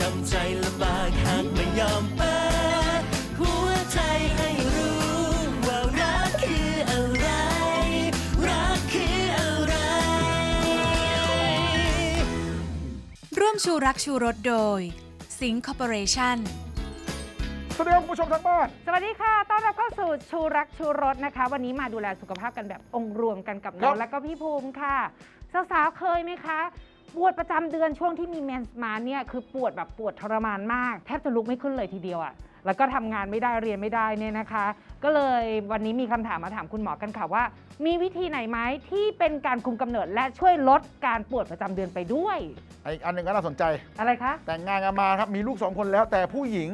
ทำใจลำบากหากไม่ยอมเปิดหัวใจให้รู้ว่ารักคืออะไร รักคืออะไร ร่วมชูรักชูรสโดย สิงคอร์ปอเรชั่น สวัสดีครับคุณผู้ชมทางบ้าน สวัสดีค่ะ ต้อนรับเข้าสู่ชูรักชูรสนะคะ วันนี้มาดูแลสุขภาพกันแบบองค์รวมกันกับน้องและก็พี่ภูมิค่ะ สาวๆ เคยไหมคะ ปวดประจำเดือนช่วงที่มีเมนส์มาเนี่ยคือปวดแบบปวดทรมานมาก แทบจะลุกไม่ขึ้นเลยทีเดียวอะ่ะแล้วก็ทำงานไม่ได้เรียนไม่ได้เนี่ยนะคะ ก็เลยวันนี้มีคำถามมาถามคุณหมอกันค่ะว่า มีวิธีไหนไหมที่เป็นการคุมกำเนิดและช่วยลดการปวดประจำเดือนไปด้วยอีกอันหนึ่งก็น่าสนใจอะไรคะแต่งงานกันมาครับมีลูกสองคนแล้วแต่ผู้หญิง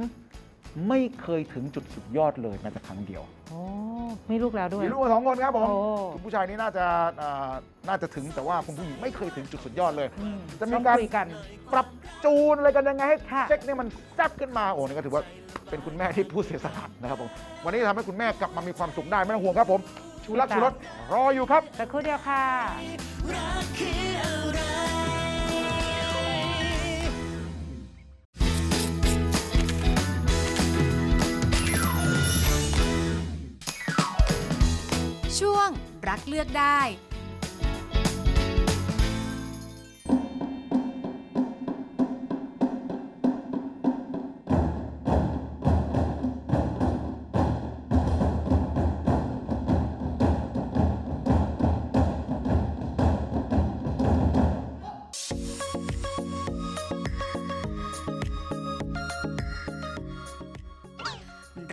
ไม่เคยถึงจุดสุดยอดเลยแม้แต่ครั้งเดียว โอ้มีลูกแล้วด้วย มีลูกมาสองคนครับผมโอ้ คุณผู้ชายนี่น่าจะเอ่อน่าจะถึงแต่ว่าคุณผู้หญิงไม่เคยถึงจุดสุดยอดเลย อืมจะมีต้องการคุยกัน ปรับจูนอะไรกันยังไงให้ค่ะ เซ็กเนี่ยมันแซ่บขึ้นมาโอ้นี่ก็ถือว่าเป็นคุณแม่ที่ผู้เสียสละนะครับผมวันนี้ทำให้คุณแม่กลับมามีความสุขได้ไม่ต้องห่วงครับผมชูรักชูรสรออยู่ครับ สักครู่เดียวค่ะรักคื ช่วงรักเลือกได้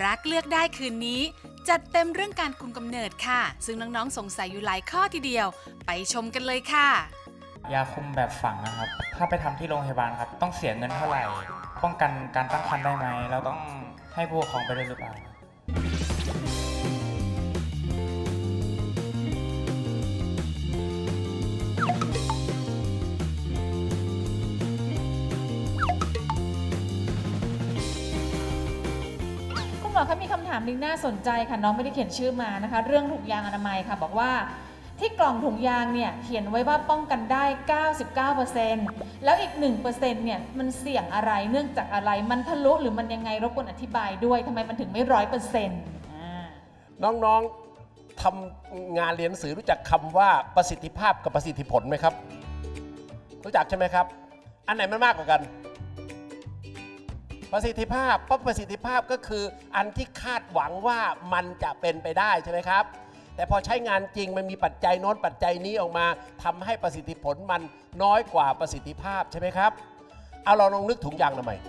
รักเลือกได้คืนนี้ จัดเต็มเรื่องการคุมกำเนิดค่ะ ซึ่งน้องๆสงสัยอยู่หลายข้อทีเดียว ไปชมกันเลยค่ะ ยาคุมแบบฝังนะครับ ถ้าไปทำที่โรงพยาบาลครับ ต้องเสียเงินเท่าไหร่ ป้องกันการตั้งครรภ์ได้ไหม เราต้องให้ผู้ปกครองไปด้วยหรือเปล่า หมอคะมีคำถามนึงน่าสนใจค่ะน้องไม่ได้เขียนชื่อมานะคะ เรื่องถุงยางอนามัยค่ะ บอกว่าที่กล่องถุงยางเนี่ยเขียนไว้ว่าป้องกันได้ 99%แล้วอีก 1%เนี่ยมันเสี่ยงอะไรเนื่องจากอะไรมันทะลุหรือมันยังไงรบกวนอธิบายด้วยทำไมมันถึงไม่ร้อยเปอร์เซ็นต์น้องๆทำงานเรียนหนังสือรู้จักคำว่าประสิทธิภาพกับประสิทธิผลไหมครับ รู้จักใช่ไหมครับ อันไหนมันมากกว่ากัน ประสิทธิภาพเพราะประสิทธิภาพก็คืออันที่คาดหวังว่ามันจะเป็นไปได้ใช่ไหมครับ แต่พอใช้งานจริงมันมีปัจจัยโน้นปัจจัยนี้ออกมาทำให้ประสิทธิผลมันน้อยกว่าประสิทธิภาพใช่ไหมครับเอาเราลองนึกถุงยางทำไมย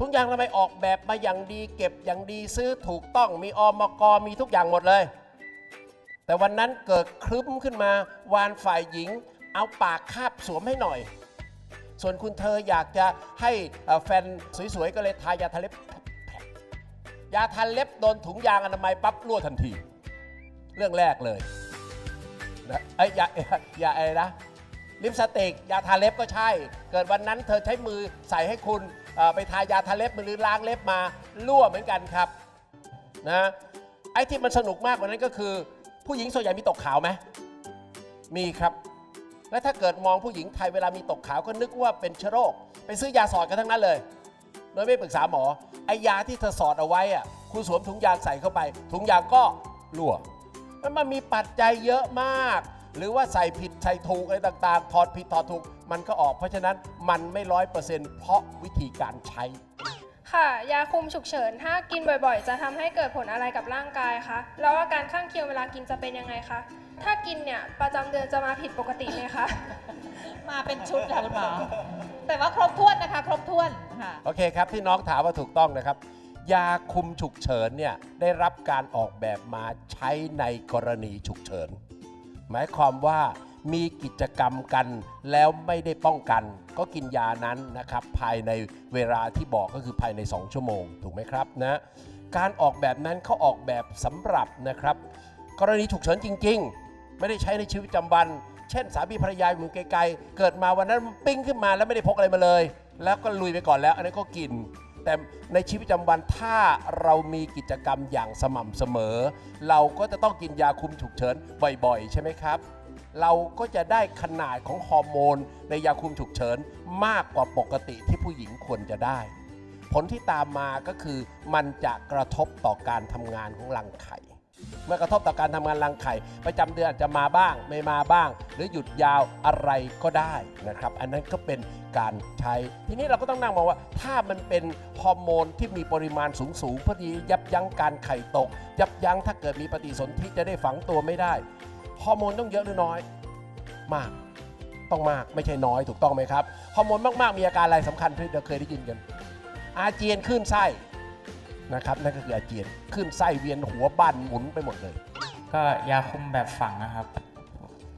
ทุกอย่างทำไมออกแบบมาอย่างดี เก็บอย่างดีซื้อถูกต้องมีอมกมีทุกอย่างหมดเลย แต่วันนั้นเกิดครึ้มขึ้นมาวานฝ่ายหญิง เอาปากคาบสวมให้หน่อย ส่วนคุณเธออยากจะให้แฟนสวยๆ ก็เลยทายาทาเล็บ ยาทาเล็บโดนถุงยางอนามัยปั๊บรั่วทันที เรื่องแรกเลยนะเอ้ยาอย่าอะไรนะลิปสติกยาทาเล็บก็ใช่ เกิดวันนั้นเธอใช้มือใส่ให้คุณไปทายาทาเล็บหรือล้างเล็บมารั่วเหมือนกันครับนะไอ้ที่มันสนุกมากกว่านั้นก็คือ ผู้หญิงส่วนใหญ่มีตกขาวไหมมีครับ และถ้าเกิดมองผู้หญิงไทยเวลามีตกขาวก็นึกว่าเป็นเชื้อโรค ไปซื้อยาสอดกันทั้งนั้นเลย โดยไม่ปรึกษาหมอไอ้ยาที่เธอสอดเอาไว้อะคุณสวมถุงยางใส่เข้าไป ถุงยางก็รั่วมันมันมีปัจจัยเยอะมาก หรือว่าใส่ผิดใส่ถูกอะไรต่างๆถอดผิดถอดถูกมันก็ออก เพราะฉะนั้นมันไม่ร้อยเปอร์เซ็นต์เพราะวิธีการใช้ ค่ะ ยาคุมฉุกเฉิน ถ้ากินบ่อยๆ จะทำให้เกิดผลอะไรกับร่างกายคะ แล้วอาการข้างเคียงเวลากินจะเป็นยังไงคะ ถ้ากินเนี่ยประจำเดือนจะมาผิดปกติไหมคะ มาเป็นชุดค่ะคุณหมอ แต่ว่าครบถ้วนนะคะ ครบถ้วนค่ะ โอเคครับที่น้องถามว่าถูกต้องนะครับ ยาคุมฉุกเฉินเนี่ยได้รับการออกแบบมาใช้ในกรณีฉุกเฉิน หมายความว่า มีกิจกรรมกันแล้วไม่ได้ป้องกัน ก็กินยานั้นนะครับภายในเวลาที่บอกก็คือภายใน 2 ชั่วโมง ถูกไหมครับนะการออกแบบนั้นเขาออกแบบสำหรับนะครับ กรณีฉุกเฉินจริง ๆ ไม่ได้ใช้ในชีวิตประจำวัน เช่น สามีภรรยาอยู่ไกลๆ เกิดมาวันนั้นปิ้งขึ้นมาแล้วไม่ได้พกอะไรมาเลย แล้วก็ลุยไปก่อนแล้ว อันนั้นก็กินแต่ในชีวิตประจำวันถ้าเรามีกิจกรรมอย่างสม่ำเสมอ เราก็จะต้องกินยาคุมฉุกเฉินบ่อยๆ ใช่ไหมครับ เราก็จะได้ขนาดของฮอร์โมน ในยาคุมฉุกเฉินมากกว่าปกติที่ผู้หญิงควรจะได้ ผลที่ตามมาก็คือมันจะกระทบต่อการทำงานของรังไข่ เมื่อกระทบต่อการทำงานรังไข่ประจำเดือนอาจจะมาบ้าง ไม่มาบ้าง หรือหยุดยาวอะไรก็ได้นะครับ อันนั้นก็เป็นการใช้ ทีนี้เราก็ต้องนั่งมองว่า ถ้ามันเป็นฮอร์โมนที่มีปริมาณสูงสูงๆเพื่อที่ยับยั้งการไข่ตก ยับยั้งถ้าเกิดมีปฏิสนธิจะได้ฝังตัวไม่ได้ ฮอร์โมนต้องเยอะหรือน้อย มาก ต้องมากไม่ใช่น้อยถูกต้องไหมครับฮอร์โมนมาก ๆ มีอาการอะไรสำคัญที่เราเคยได้ยินกัน อาเจียนขึ้นไส้นะครับนั่นก็คืออาเจียนขึ้นไส้เวียนหัวบ้านหมุนไปหมดเลย ก็ยาคุมแบบฝังนะครับ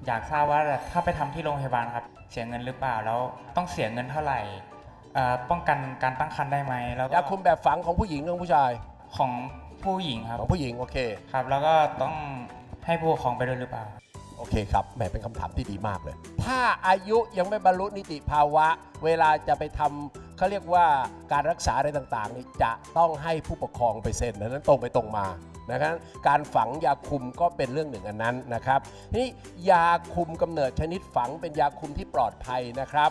อยากทราบว่าถ้าไปทำที่โรงพยาบาลครับ เสียเงินหรือเปล่าแล้วต้องเสียเงินเท่าไหร่เอ่อป้องกันการตั้งครรภ์ได้ไหมแล้วก็ยาคุมแบบฝังของผู้หญิงหรือของผู้ชายของผู้หญิงครับของผู้หญิงโอเคครับ แล้วก็ต้อง ให้ผู้ปกครองไปด้วยหรือเปล่า โอเคครับแหมเป็นคำถามที่ดีมากเลย ถ้าอายุยังไม่บรรลุนิติภาวะ เวลาจะไปทำเขาเรียกว่าการรักษาอะไรต่างๆ นี่จะต้องให้ผู้ปกครองไปเซ็นดังนั้นตรงไปตรงมานะครับการฝังยาคุมก็เป็นเรื่องหนึ่งอันนั้นนะครับนี่ยาคุมกำเนิดชนิดฝังเป็นยาคุมที่ปลอดภัยนะครับ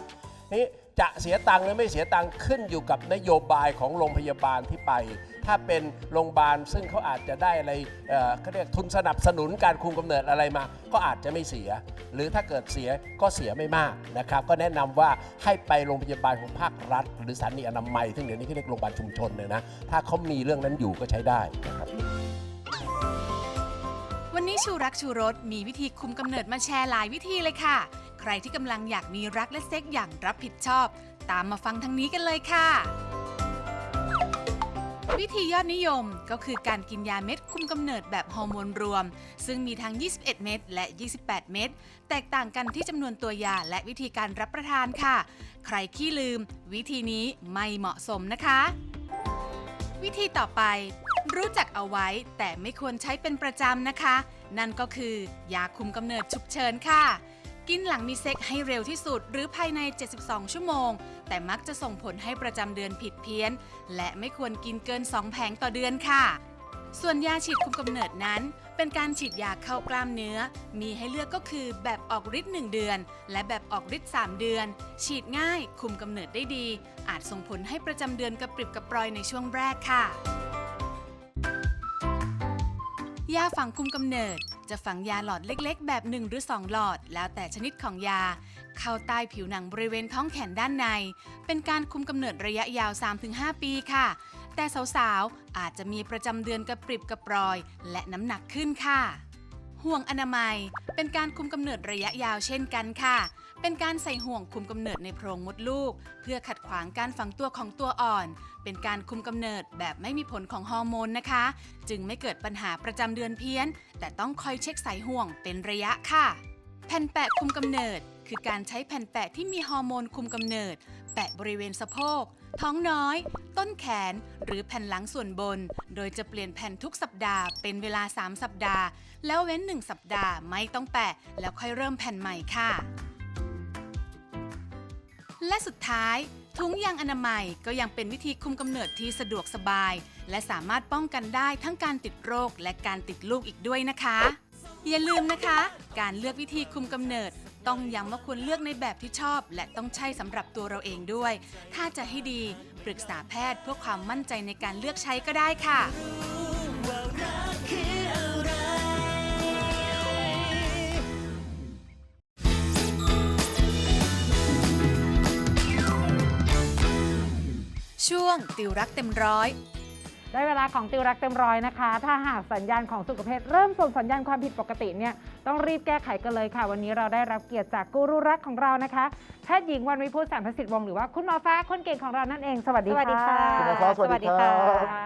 นี่ จะเสียตังค์หรือไม่เสียตังค์ขึ้นอยู่กับนโยบายของโรงพยาบาลที่ไป ถ้าเป็นโรงพยาบาลซึ่งเขาอาจจะได้อะไรเอ่อเขาเรียกทุนสนับสนุนการคุมกำเนิดอะไรมา ก็อาจจะไม่เสีย หรือถ้าเกิดเสียก็เสียไม่มากนะครับ ก็แนะนำว่าให้ไปโรงพยาบาลของภาครัฐ หรือสถานีอนามัยซึ่งเดี๋ยวนี้เขาเรียกโรงพยาบาลชุมชนเนี่ยนะ ถ้าเขามีเรื่องนั้นอยู่ก็ใช้ได้นะครับ วันนี้ชูรักชูรสมีวิธีคุมกำเนิดมาแชร์หลายวิธีเลยค่ะ ใครที่กำลังอยากมีรักและเซ็กอย่างรับผิดชอบ ตามมาฟังทางนี้กันเลยค่ะ วิธียอดนิยมก็คือการกินยาเม็ดคุมกำเนิดแบบฮอร์โมนรวม ซึ่งมีทั้ง 21 เม็ดและ 28 เม็ดแตกต่างกันที่จำนวนตัวยาและวิธีการรับประทานค่ะ ใครขี้ลืม วิธีนี้ไม่เหมาะสมนะคะ วิธีต่อไปรู้จักเอาไว้แต่ไม่ควรใช้เป็นประจำนะคะ นั่นก็คือยาคุมกำเนิดฉุกเฉินค่ะ กินหลังมีเซ็กให้เร็วที่สุด หรือภายใน 72 ชั่วโมง แต่มักจะส่งผลให้ประจำเดือนผิดเพี้ยน และไม่ควรกินเกิน 2 แผงต่อเดือนค่ะ ส่วนยาฉีดคุมกำเนิดนั้น เป็นการฉีดยาเข้ากล้ามเนื้อ มีให้เลือกก็คือแบบออกฤทธิ์1เดือน และแบบออกฤทธิ์3เดือน ฉีดง่ายคุมกำเนิดได้ดี อาจส่งผลให้ประจำเดือนกระปริบกระปรอยในช่วงแรกค่ะ ยาฝังคุมกำเนิด จะฝังยาหลอดเล็กๆ แบบ 1 หรือ 2 หลอด แล้วแต่ชนิดของยา เข้าใต้ผิวหนังบริเวณท้องแขนด้านใน เป็นการคุมกำเนิดระยะยาว 3-5 ปีค่ะ แต่สาวๆ อาจจะมีประจำเดือนกระปริบกระปรอย และน้ำหนักขึ้นค่ะ ห่วงอนามัย เป็นการคุมกำเนิดระยะยาวเช่นกันค่ะ เป็นการใส่ห่วงคุมกำเนิดในโพรงมดลูก เพื่อขัดขวางการฝังตัวของตัวอ่อน เป็นการคุมกำเนิดแบบไม่มีผลของฮอร์โมนนะคะ จึงไม่เกิดปัญหาประจำเดือนเพี้ยน แต่ต้องคอยเช็คสายห่วงเป็นระยะค่ะ แผ่นแปะคุมกำเนิด คือการใช้แผ่นแปะที่มีฮอร์โมนคุมกำเนิด แปะบริเวณสะโพกท้องน้อย ต้นแขน หรือแผ่นหลังส่วนบน โดยจะเปลี่ยนแผ่นทุกสัปดาห์เป็นเวลา 3 สัปดาห์ แล้วเว้น 1 สัปดาห์ไม่ต้องแปะ แล้วค่อยเริ่มแผ่นใหม่ค่ะ และสุดท้าย ถุงยางอนามัยก็ยังเป็นวิธีคุมกำเนิดที่สะดวกสบาย และสามารถป้องกันได้ทั้งการติดโรคและการติดลูกอีกด้วยนะคะ อย่าลืมนะคะ การเลือกวิธีคุมกำเนิด ต้องย้ำว่าควรเลือกในแบบที่ชอบ และต้องใช่สำหรับตัวเราเองด้วย ถ้าจะให้ดีปรึกษาแพทย์เพื่อความมั่นใจในการเลือกใช้ก็ได้ค่ะ ช่วงติวรักเต็มร้อย ได้เวลาของติวรักเต็มร้อยนะคะ ถ้าหากสัญญาณของสุขภาพเริ่มส่งสัญญาณความผิดปกติเนี่ยต้องรีบแก้ไขกันเลยค่ะ วันนี้เราได้รับเกียรติจากกูรูรักของเรานะคะแพทย์หญิงวันวิพูดสารพสิทธิ์วงศ์หรือว่าคุณหมอฟ้าคนเก่งของเรานั่นเองสวัสดีสวัสดีค่ะคุณหมอฟ้าสวัสดีครับค่ะ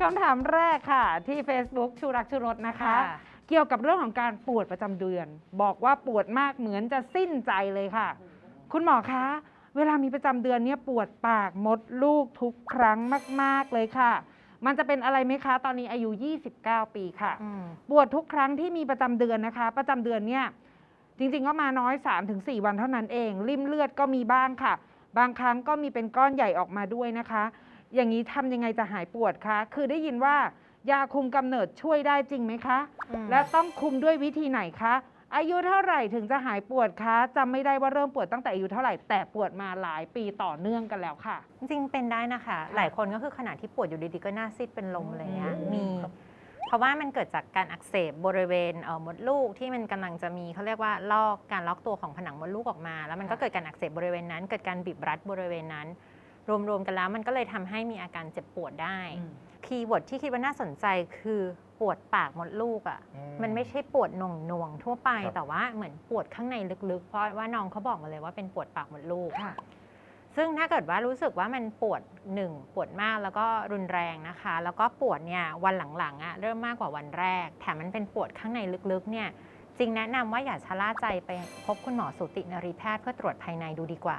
คำถามแรกค่ะ ที่ Facebook ชูรักชูรสนะคะ ค่ะ เกี่ยวกับเรื่องของการปวดประจำเดือน บอกว่าปวดมากเหมือนจะสิ้นใจเลยค่ะ คุณหมอคะ เวลามีประจำเดือนเนี่ยปวดปากมดลูกทุกครั้งมาก ๆ เลยค่ะ มันจะเป็นอะไรไหมคะ ตอนนี้อายุ 29 ปีค่ะปวดทุกครั้งที่มีประจำเดือนนะคะ ประจำเดือนเนี่ยจริงๆก็มาน้อย 3-4 วันเท่านั้นเอง ริ่มเลือดก็มีบ้างค่ะ บางครั้งก็มีเป็นก้อนใหญ่ออกมาด้วยนะคะ อย่างนี้ทำยังไงจะหายปวดคะคือได้ยินว่ายาคุมกำเนิดช่วยได้จริงไหมคะและต้องคุมด้วยวิธีไหนคะ อายุเท่าไหร่ถึงจะหายปวดคะจำไม่ได้ว่าเริ่มปวดตั้งแต่อายุเท่าไหร่แต่ปวดมาหลายปีต่อเนื่องกันแล้วค่ะ จริงๆเป็นได้นะคะ หลายคนก็คือขณะที่ปวดอยู่ดีๆก็หน้าซีดเป็นลมอะไรเงี้ยมี เพราะว่ามันเกิดจากการอักเสบบริเวณเอ่อมดลูกที่มันกำลังจะมีเขาเรียกว่าลอกการล็อกตัวของผนังมดลูกออกมา แล้วมันก็เกิดการอักเสบบริเวณนั้น เกิดการบีบรัดบริเวณนั้น รวมๆกันแล้วมันก็เลยทำให้มีอาการเจ็บปวดได้ คีย์เวิร์ดที่คิดว่าน่าสนใจคือปวดปากมดลูกอะ่ะ อืม มันไม่ใช่ปวดหน่วงหน่วงๆทั่วไป ครับ แต่ว่าเหมือนปวดข้างในลึกๆ เพราะว่าน้องเขาบอกมาเลยว่าเป็นปวดปากมดลูก ค่ะ ซึ่งถ้าเกิดว่ารู้สึกว่ามันปวดหนึ่งปวดมากแล้วก็รุนแรงนะคะ แล้วก็ปวดเนี่ยวันหลังๆอะเริ่มมากกว่าวันแรก แถมมันเป็นปวดข้างในลึกๆเนี่ยจริงแนะนำว่าอย่าชะล่าใจไปพบคุณหมอสูตินรีแพทย์เพื่อตรวจภายในดูดีกว่า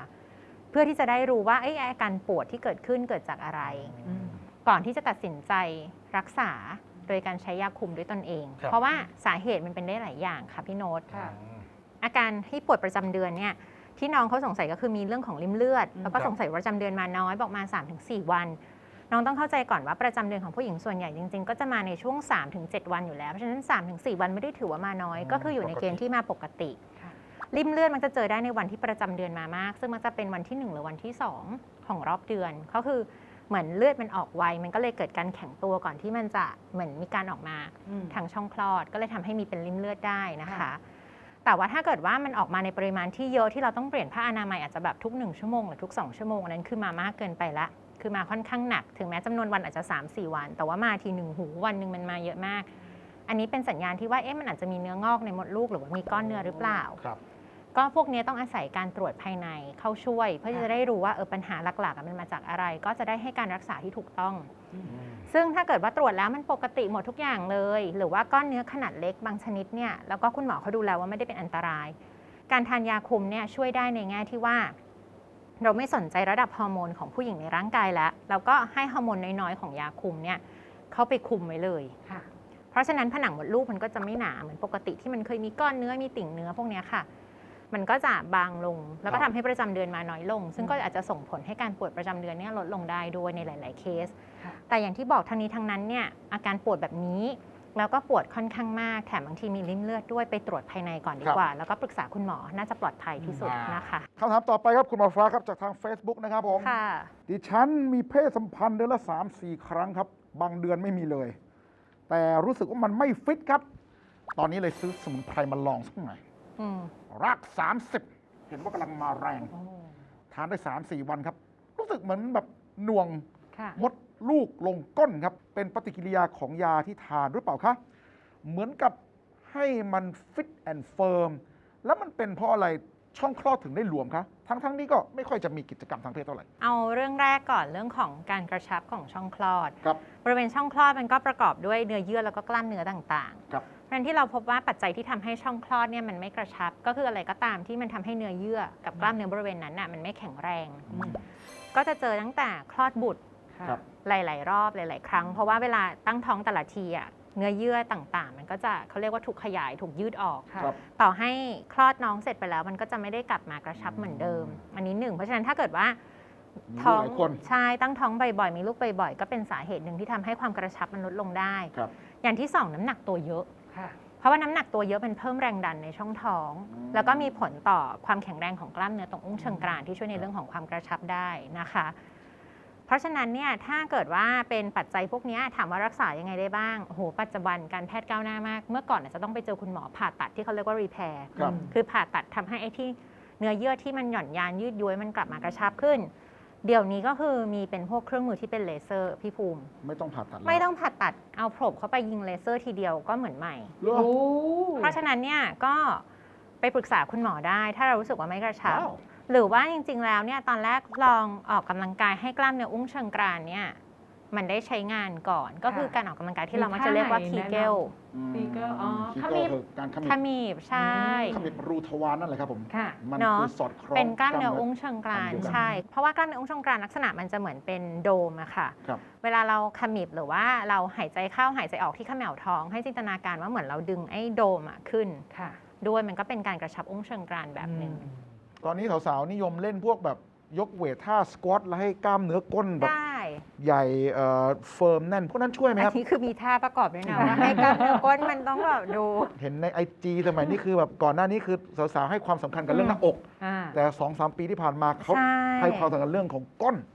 เพื่อที่จะได้รู้ว่าเอ้ยอาการปวดที่เกิดขึ้นเกิดจากอะไร ก่อนที่จะตัดสินใจรักษาโดยการใช้ยาคุมด้วยตนเอง ครับ เพราะว่าสาเหตุมันเป็นได้หลายอย่างค่ะพี่โน้ต ค่ะอาการที่ปวดประจำเดือนเนี่ยที่น้องเขาสงสัยก็คือมีเรื่องของริ่มเลือดแล้วก็ครับ สงสัยว่าประจำเดือนมาน้อยบอกมา 3-4 วัน น้องต้องเข้าใจก่อนว่าประจำเดือนของผู้หญิงส่วนใหญ่จริงๆ ก็จะมาในช่วง 3-7 วันอยู่แล้ว เพราะฉะนั้น 3-4 วันไม่ได้ถือว่ามาน้อย ก็คืออยู่ในเกณฑ์ที่มาปกติค่ะริ่มเลือดมันจะเจอได้ในวันที่ประจำเดือนมามาก ซึ่งมันจะเป็นวันที่ 1 หรือวันที่ 2 ของรอบเดือน ก็คือ เหมือนเลือดมันออกไว มันก็เลยเกิดการแข็งตัวก่อนที่มันจะเหมือนมีการออกมาทางช่องคลอด ก็เลยทำให้มีเป็นริ่มเลือดได้นะคะค่ะแต่ว่าถ้าเกิดว่ามันออกมาในปริมาณที่เยอะที่เราต้องเปลี่ยนผ้าอนามัยอาจจะแบบทุก1ชั่วโมงหรือทุก2ชั่วโมงอันนั้นคือมามากเกินไปละ คือมาค่อนข้างหนัก ถึงแม้จำนวนวันอาจจะ 3-4 วัน แต่ว่ามาทีหนึ่งหูวันหนึ่งมันมาเยอะมาก อันนี้เป็นสัญญาณที่ว่าเอ๊ะมันอาจจะมีเนื้องอกในมดลูก หรือว่ามีก้อนเนื้อหรือเปล่าครับ ก็พวกนี้ต้องอาศัยการตรวจภายในเข้าช่วย เพื่อที่จะได้รู้ว่าเออปัญหาหลักๆอะมันมาจากอะไร ก็จะได้ให้การรักษาที่ถูกต้อง ซึ่งถ้าเกิดว่าตรวจแล้วมันปกติหมดทุกอย่างเลย หรือว่าก้อนเนื้อขนาดเล็กบางชนิดเนี่ยแล้วก็คุณหมอเขาดูแล้วว่าไม่ได้เป็นอันตราย การทานยาคุมเนี่ยช่วยได้ในแง่ที่ว่า เราไม่สนใจระดับฮอร์โมนของผู้หญิงในร่างกายแล้วเราก็ให้ฮอร์โมนน้อยๆของยาคุมเนี่ยเข้าไปคุมไว้เลยค่ะเพราะฉะนั้นผนังมดลูกมันก็จะไม่หนาเหมือนปกติที่มันเคยมีก้อนเนื้อมีติ่งเนื้อพวกเนี้ยค่ะ มันก็จะบางลง แล้วก็ครัทำบให้ประจำเดือนมาน้อยลง ซึ่งก็อาจจะส่งผลให้การปวดประจำเดือนเนี่ยลดลงได้ด้วยในหลาย ๆ เคสค่ะแต่อย่างที่บอกทั้งนี้ทั้งนั้นเนี่ยอาการปวดแบบนี้แล้วก็ปวดค่อนข้างมากแถมบางทีมีริ่มเลือดด้วยไปตรวจภายในก่อนดีกว่า แล้วก็ปรึกษาคุณหมอน่าจะปลอดภัยที่สุดนะคะคำถามต่อไปครับคุณหมอฟ้าครับจากทาง Facebook นะครับผมค่ะดิฉันมีเพศสัมพันธ์เดือนละ 3 4 ครั้งครับ บางเดือนไม่มีเลย แต่รู้สึกว่ามันไม่ฟิตครับ ตอนนี้เลยซื้อสมุนไพรมาลองสักหน่อย อืมรัก30เห็นว่ากำลังมาแรงทานได้3 4วันครับ รู้สึกเหมือนแบบหน่วงค่ะมดลูกลงก้นครับ เป็นปฏิกิริยาของยาที่ทานหรือเปล่าคะ เหมือนกับให้มันฟิตแอนด์เฟิร์มแล้วมันเป็นเพราะอะไร ช่องคลอดถึงได้หลวมคะทั้งทั้งๆนี้ก็ไม่ค่อยจะมีกิจกรรมทางเพศเท่าไหร่ เอาเรื่องแรกก่อนเรื่องของการกระชับของช่องคลอด ครับ บริเวณช่องคลอดมันก็ประกอบด้วยเนื้อเยื่อแล้วก็กล้ามเนื้อต่างๆครับ เพราะฉะนั้นที่เราพบว่าปัจจัยที่ทำให้ช่องคลอดเนี่ยมันไม่กระชับ ก็คืออะไรก็ตามที่มันทำให้เนื้อเยื่อกับกล้ามเนื้อบริเวณนั้นน่ะมันไม่แข็งแรง ก็จะเจอตั้งแต่คลอดบุตรครับ หลาย ๆ รอบหลาย ๆ ครั้ง เพราะว่าเวลาตั้งท้องแต่ละทีอะ เนื้อเยื่อต่างๆ มันก็จะเขาเรียกว่าถูกขยายถูกยืดออกค่ะครับ ต่อให้คลอดน้องเสร็จไปแล้ว มันก็จะไม่ได้กลับมากระชับเหมือนเดิม อันนี้หนึ่งเพราะฉะนั้นถ้าเกิดว่ามีท้องหลายคนใช่ตั้งท้องบ่อยๆมีลูกบ่อยๆก็เป็นสาเหตุหนึ่งที่ทำให้ความกระชับมันลดลงได้ ครับ อย่างที่สองน้ำหนักตัวเยอะ ค่ะ เพราะว่าน้ำหนักตัวเยอะเป็นเพิ่มแรงดันในช่องท้อง อืม แล้วก็มีผลต่อความแข็งแรงของกล้ามเนื้อตรงอุ้งเชิงกรานที่ช่วยในเรื่องของความกระชับได้นะคะ เพราะฉะนั้นเนี่ยถ้าเกิดว่าเป็นปัจจัยพวกเนี้ยถามว่ารักษายังไงได้บ้างโอ้โหปัจจุบันการแพทย์ก้าวหน้ามาก เมื่อก่อนอาจจะต้องไปเจอคุณหมอผ่าตัดที่เขาเรียกว่ารีแพร์ครับคือผ่าตัดทำให้ไอ้ที่เนื้อเยื่อที่มันหย่อนยานยืดย้วยมันกลับมากระชับขึ้น เดี๋ยวนี้ก็คือมีเป็นพวกเครื่องมือที่เป็นเลเซอร์พี่ภูมิ ไม่ต้องผ่าตัดแล้วไม่ต้องผ่าตัดเอาโผลบเข้าไปยิงเลเซอร์ทีเดียวก็เหมือนใหม่เหรอเพราะฉะนั้นเนี่ยก็ ไปปรึกษาคุณหมอได้ ถ้าเรารู้สึกว่าไม่กระชับ ว้าว หรือว่าจริงๆแล้วเนี่ยตอนแรกลองออกกำลังกายให้กล้ามเนื้ออุ้งเชิงกรานเนี่ยมันได้ใช้งานก่อนก็คือค่ะการออกกำลังกายที่เรามักจะเรียกว่ามีคีท่าไหนเกลฟีเกอร์อ๋อคีขเกมิลบคือการขมิบขมีบใช่ ขมิบรูทวารนั่นแหละครับผม ค่ะ มันเนาะคือสอดคล้อง เป็นกล้ามเนื้อกับอุ้งเชิงกรานอันเดียวกัน ใช่ เพราะว่ากล้ามเนื้ออุ้งเชิงกรานลักษณะมันจะเหมือนเป็นโดมอะค่ะ ครับ เวลาเราขมิบหรือว่าเราหายใจเข้าหายใจออกที่ขมวท้อง ให้จินตนาการว่าเหมือนเราดึงไอ้โดมอะขึ้น ค่ะ ด้วยมันก็เป็นการกระชับอุ้งเชิงกรานแบบหนึ่งตอนนี้สาวๆนิยมเล่นพวกแบบยกเวทท่าสควอตแล้วให้กล้ามเนื้อก้นแบบ ได้ใหญ่เอ่อเฟิร์มแน่นพวกนั้นช่วยไหมอัครับนนี้คือมีท่าประกอบด้วยนะว่าให้กล้ามเนื้อก้นมันต้องแบบดูเห็นในไอจีสมัยนี้คือแบบก่อนหน้านี้คือสาวๆให้ความสำคัญกับเรื่องหน้าอก อ่าแต่สองสามปีที่ผ่านมาเขาใช่ ให้ความสำคัญเรื่องของก้นใช่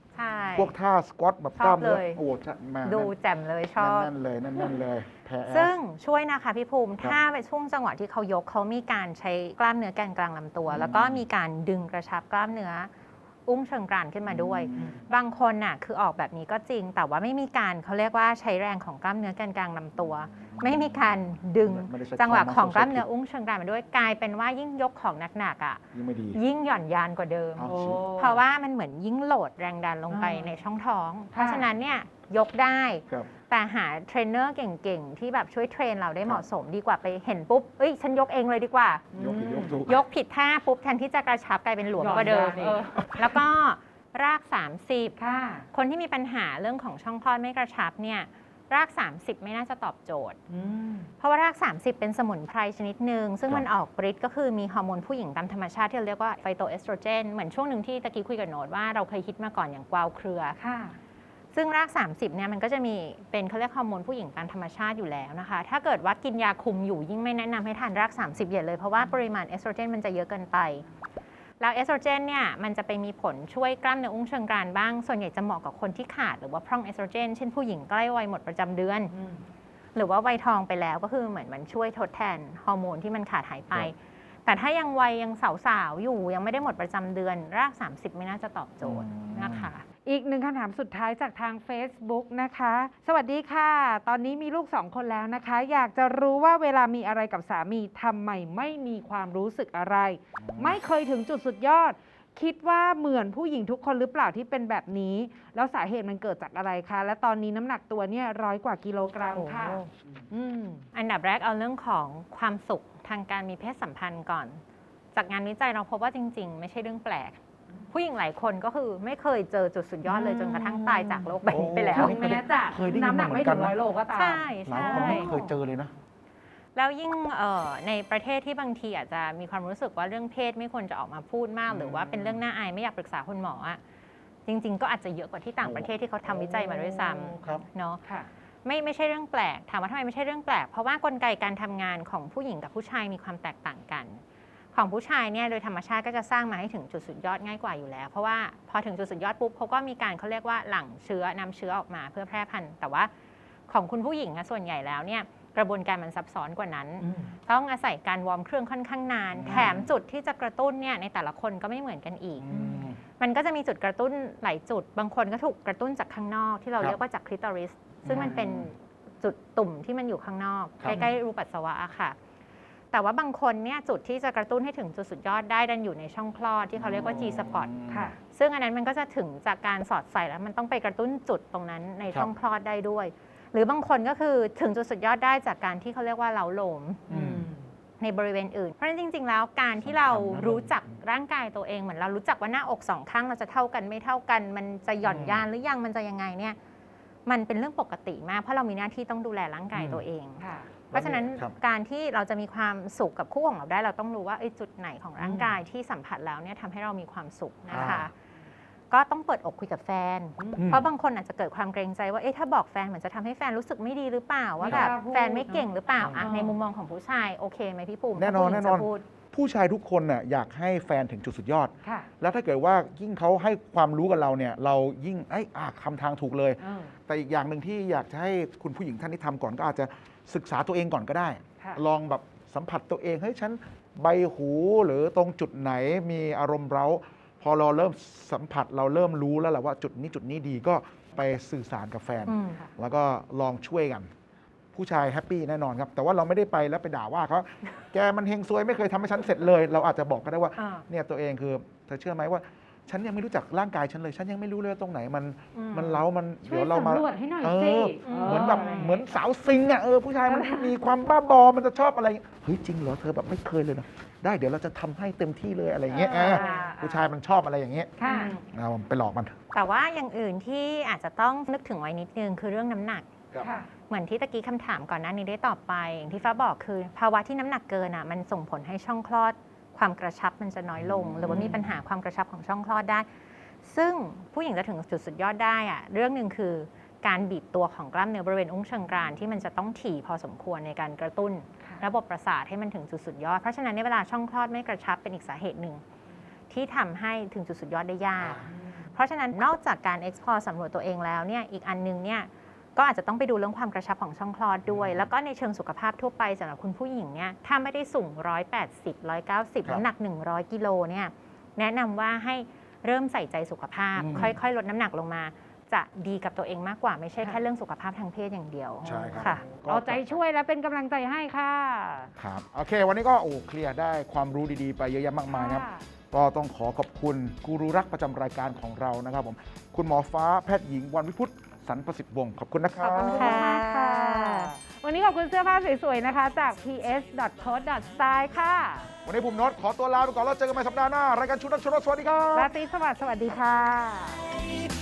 พวกท่าสควอตแบบชอบกล้ามเนื้อเลยโอ้โหจะมาดูแจ่มเลยชอบแน่นๆเลยแน่นๆเลยแพ้ซึ่งช่วยนะคะพี่ภูมิครับถ้าเป็นช่วงจังหวะที่เขายกเขามีการใช้กล้ามเนื้อแกนกลางลำตัวอืมแล้วก็มีการดึงกระชับกล้ามเนื้อ อุ้งเชิงกรานขึ้นมาด้วย บางคนน่ะคือออกแบบนี้ก็จริง แต่ว่าไม่มีการเขาเรียกว่าใช้แรงของกล้ามเนื้อแกนกลางลำตัว ไม่มีการดึงไม่ได้ใช้จังหวะความของกล้าม muscle เนื้ออุ้งเชิงกรานมาด้วยกลายเป็นว่ายิ่งยกของหนักๆอะยิ่งไม่ดียิ่งหย่อนยานกว่าเดิมเอาโอ้ชิเพราะว่ามันเหมือนยิ่งโหลดแรงดันลงไปอ่าในช่องท้อง เพราะค่ะฉะนั้นเนี่ยยกได้ครับแต่หาเทรนเนอร์เก่งๆ ที่แบบช่วยเทรนเราได้เหมาะสมดีกว่าไปเห็นปุ๊บเอ้ย ฉันยกเองเลยดีกว่า ยกผิดยก ถูกยกผิดท่าปุ๊บแทนที่จะกระชับกลายเป็นหลวมกว่าเดิมหย่อนยานอีกเออแล้วก็ราก 30ค่ะคนที่มีปัญหาเรื่องของช่องคลอดไม่กระชับเนี่ยราก 30 ไม่น่าจะตอบโจทย์อืมเพราะว่าราก 30 เป็นสมุนไพรชนิดหนึ่ง ซึ่งครับมันออกฤทธิ์ก็คือมีฮอร์โมนผู้หญิงตามธรรมชาติที่เราเรียกว่าไฟโตเอสโตรเจน เหมือนช่วงหนึ่งที่ตะกี้คุยกับโนตว่าเราเคยคิดมาก่อนอย่างกวาวเครือค่ะ ซึ่งราก 30เนี่ยมันก็จะมีเป็นเขาเรียกฮอร์โมนผู้หญิงตามธรรมชาติอยู่แล้วนะคะ ถ้าเกิดว่ากินยาคุมอยู่ยิ่งไม่แนะนำให้ทานราก 30อย่าเลยเพราะว่าปริมาณเอสโตรเจนมันจะเยอะเกินไป แล้วเอสโตรเจนเนี่ยมันจะไปมีผลช่วยกล้ามเนื้ออุ้งเชิงกรานบ้าง ส่วนใหญ่จะเหมาะกับคนที่ขาดหรือว่าพร่องเอสโตรเจนเช่นผู้หญิงใกล้วัยหมดประจำเดือนอืมหรือว่าวัยทองไปแล้วก็คือเหมือนมันช่วยทดแทนฮอร์โมนที่มันขาดหายไป แต่ถ้ายังวัยยังสาวๆอยู่ยังไม่ได้หมดประจำเดือน ราก 30 ไม่น่าจะตอบโจทย์นะคะ อีกหนึ่งคำถามสุดท้ายจากทาง Facebook นะคะ สวัสดีค่ะ ตอนนี้มีลูกสองคนแล้วนะคะ อยากจะรู้ว่าเวลามีอะไรกับสามีทำไมไม่มีความรู้สึกอะไร ไม่เคยถึงจุดสุดยอด คิดว่าเหมือนผู้หญิงทุกคนหรือเปล่าที่เป็นแบบนี้ แล้วสาเหตุมันเกิดจากอะไรคะ และตอนนี้น้ำหนักตัวเนี่ยร้อยกว่ากิโลกรัมค่ะโอ้ อืม อันดับแรกเอาเรื่องของความสุขทางการมีเพศสัมพันธ์ก่อน จากงานวิจัยเราพบว่าจริง ๆ ไม่ใช่เรื่องแปลก ผู้หญิงหลายคนก็คือไม่เคยเจอจุดสุดยอดเลยอืมจนกระทั่งตายจากโลกใบนี้ไปแล้ว ถึงแม้จะเคยได้ยินน้ำหนักมาเหมืไม่อนกัถึนงนะร้อยโลก็ตาม ใช่หลายใช่ คนไม่เคยเจอเลยนะ แล้วยิ่งเอ่อในประเทศที่บางทีอาจจะมีความรู้สึกว่าเรื่องเพศไม่ควรจะออกมาพูดมาก หรือว่าเป็นเรื่องน่าอายไม่อยากปรึกษาคุณหมออะจริง ๆ ก็อาจจะเยอะกว่าที่ต่างประเทศที่เขาทำวิจัยมาด้วยซ้ครับำเนาะ ค่ะ ไม่ไม่ใช่เรื่องแปลกถามว่าทำไมไม่ใช่เรื่องแปลก เพราะว่ากลไกการทำงานของผู้หญิงกับผู้ชายมีความแตกต่างกัน ของผู้ชายเนี่ยโดยธรรมชาติก็จะสร้างมาให้ถึงจุดสุดยอดง่ายกว่าอยู่แล้ว เพราะว่าพอถึงจุดสุดยอดปุ๊บเขาก็มีการเขาเรียกว่าหลั่งเชื้อนำเชื้อออกมาเพื่อแพร่พันธุ์ แต่ว่าของคุณผู้หญิงอะส่วนใหญ่แล้วเนี่ยกระบวนการมันซับซ้อนกว่านั้นอืมต้องอาศัยการวอร์มเครื่องค่อนข้างนาน แถมจุดที่จะกระตุ้นเนี่ยในแต่ละคนก็ไม่เหมือนกันอีก มันก็จะมีจุดกระตุ้นหลายจุด บางคนก็ถูกกระตุ้นจากข้างนอก ที่เราครับเรียกว่าจากคลิตอริส ซึ่งมันเป็นจุดตุ่มที่มันอยู่ข้างนอกครัใกบล้ๆรูปัสสาวะอะค่ะ แต่ว่าบางคนเนี่ยจุดที่จะกระตุ้นให้ถึงจุดสุดยอดได้ดันอยู่ในช่องคลอดที่เขาเรียกว่า G spot ค่ะ ซึ่งอันนั้นมันก็จะถึงจากการสอดใส่แล้วมันต้องไปกระตุ้นจุดตรงนั้นในช่องคลอดได้ด้วย หรือบางคนก็คือถึงจุดสุดยอดได้จากการที่เขาเรียกว่าเล้าโลมอืมในบริเวณอื่น เพราะฉะนั้นจริง ๆ แล้วการที่เรารู้จักร่างกายตัวเองเหมือนเรารู้จักว่าหน้าอกสองข้างเราจะเท่ากันไม่เท่ากัน มันจะหย่อนยานหรือยังมันจะยังไงเนี่ยมันเป็นเรื่องปกติมากเพราะเรามีหน้าที่ต้องดูแลร่างกายตัวเองค่ะ เพราะฉะนั้นครับ การที่เราจะมีความสุขกับคู่ของเราได้ เราต้องรู้ว่าไอ้จุดไหนของร่างกายที่สัมผัสแล้วเนี่ยทำให้เรามีความสุขนะคะก็ต้องเปิดอกคุยกับแฟน อืม เพราะบางคนอาจจะเกิดความเกรงใจว่าเอ๊ะถ้าบอกแฟนเหมือนจะทำให้แฟนรู้สึกไม่ดีหรือเปล่า ว่าแบบไม่กล้าพูด แฟนไม่เก่งหรือเปล่าอะอ่าในมุมมองของผู้ชายโอเคไหมพี่ปุ่มแน่นอนถ้าผู้หญิงแน่นอน จะพูด ผู้ชายทุกคนน่ะอยากให้แฟนถึงจุดสุดยอด ค่ะแล้วถ้าเกิดว่ายิ่งเขาให้ความรู้กับเราเนี่ยเรายิ่งไอ้ยอะคำทางถูกเลยอืมแต่อีกอย่างหนึ่งที่อยากจะให้คุณผู้หญิงท่านที่ทำก่อนก็อาจจะ ศึกษาตัวเองก่อนก็ได้ ค่ะลองแบบสัมผัสตัวเองเฮ้ยฉันใบหูหรือตรงจุดไหนมีอารมณ์เร้า พอเราเริ่มสัมผัสเราเริ่มรู้แล้วแหละว่าจุดนี้จุดนี้ดีก็ไปสื่อสารกับแฟน อืมแล้วก็ลองช่วยกัน ผู้ชายแฮปปี้แน่นอนครับ แต่ว่าเราไม่ได้ไปแล้วไปด่าว่าเขา แกมันเฮงซวยไม่เคยทำให้ฉันเสร็จเลย เราอาจจะบอกก็ได้ว่า อ่า เนี่ยตัวเองคือเธอเชื่อไหมว่า ฉันยังไม่รู้จักร่างกายฉันเลย ฉันยังไม่รู้เลยว่าตรงไหนมันอืมมันเล้ามันช่วยเดี๋ยวเรามา สำรวจให้หน่อยเอสิอ เหมือนแบบเหมือนสาวซิงอะเออผู้ชายมันมีความบ้าบอมันจะชอบอะไรเฮ้ยจริงเหรอเธอแบบไม่เคยเลยนะได้เดี๋ยวเราจะทำให้เต็มที่เลยอะไรอย่างเงี้ยอ่า อ่าผู้ชายมันชอบอะไรอย่างเงี้ยค่ะ เอาไปหลอกมัน แต่ว่าอย่างอื่นที่อาจจะต้องนึกถึงไว้นิดนึงคือเรื่องน้ำหนักค่ะ เหมือนที่ตะกี้คำถามก่อนหน้านี้ได้ตอบไป อย่างที่ฟ้าบอกคือ ภาวะที่น้ำหนักเกินอะมันส่งผลให้ช่องคลอด ความกระชับมันจะน้อยลง หรือว่ามีปัญหาความกระชับของช่องคลอดได้ ซึ่งผู้หญิงจะถึงจุดสุดยอดได้อะเรื่องหนึ่งคือการบีบตัวของกล้ามเนื้อบริเวณอุ้งเชิงกรานที่มันจะต้องถี่พอสมควรในการกระตุ้นค่ะระบบประสาทให้มันถึงจุดสุดยอด เพราะฉะนั้นในยเวลาช่องคลอดไม่กระชับเป็นอีกสาเหตุหนึ่ง ที่ทำให้ถึงจุดสุดยอดได้ยาก เพราะฉะนั้นนอกจากการ explore สำรวจตัวเองแล้วเนี่ยอีกอันนึงเนี่ย ก็อาจจะต้องไปดูเรื่องความกระชับของช่องคลอดด้วย แล้วก็ในเชิงสุขภาพทั่วไปสำหรับคุณผู้หญิงเนี่ยถ้าไม่ได้สูง 180 190 น้ำหนัก 100 กิโลเนี่ยแนะนำว่าให้เริ่มใส่ใจสุขภาพอืมค่อยๆ ลดน้ำหนักลงมา จะดีกับตัวเองมากกว่าไม่ใช่ค่ะแค่เรื่องสุขภาพทางเพศอย่างเดียวใช่ครับค่ะก็เอาใจช่วยและเป็นกำลังใจให้ค่ะครับโอเค วันนี้ก็โอ้เคลียร์ได้ความรู้ดีๆ ไปเยอะแยะมากมายนะครับค่ะก็ต้องขอขอบคุณกูรูรักประจำรายการของเรานะครับผมคุณหมอฟ้าแพทย์หญิงวันวิพุฒน์ สันประสิทธิ์วงศ์ขอบคุณนะคขรัอบ บคุณค่ะมากค่ะ วันนี้ขอบคุณเสื้อผ้าสวยๆนะคะ จาก ps.code.style ค่ะวันนี้ผมโน็อตขอตัวลาไปก่อนแล้วเจอกันใหม่สัปดาห์หน้ารายการชุดนักชนสวัสดีครับ ราตรีสวัสดิ์สวัสดีค่ะ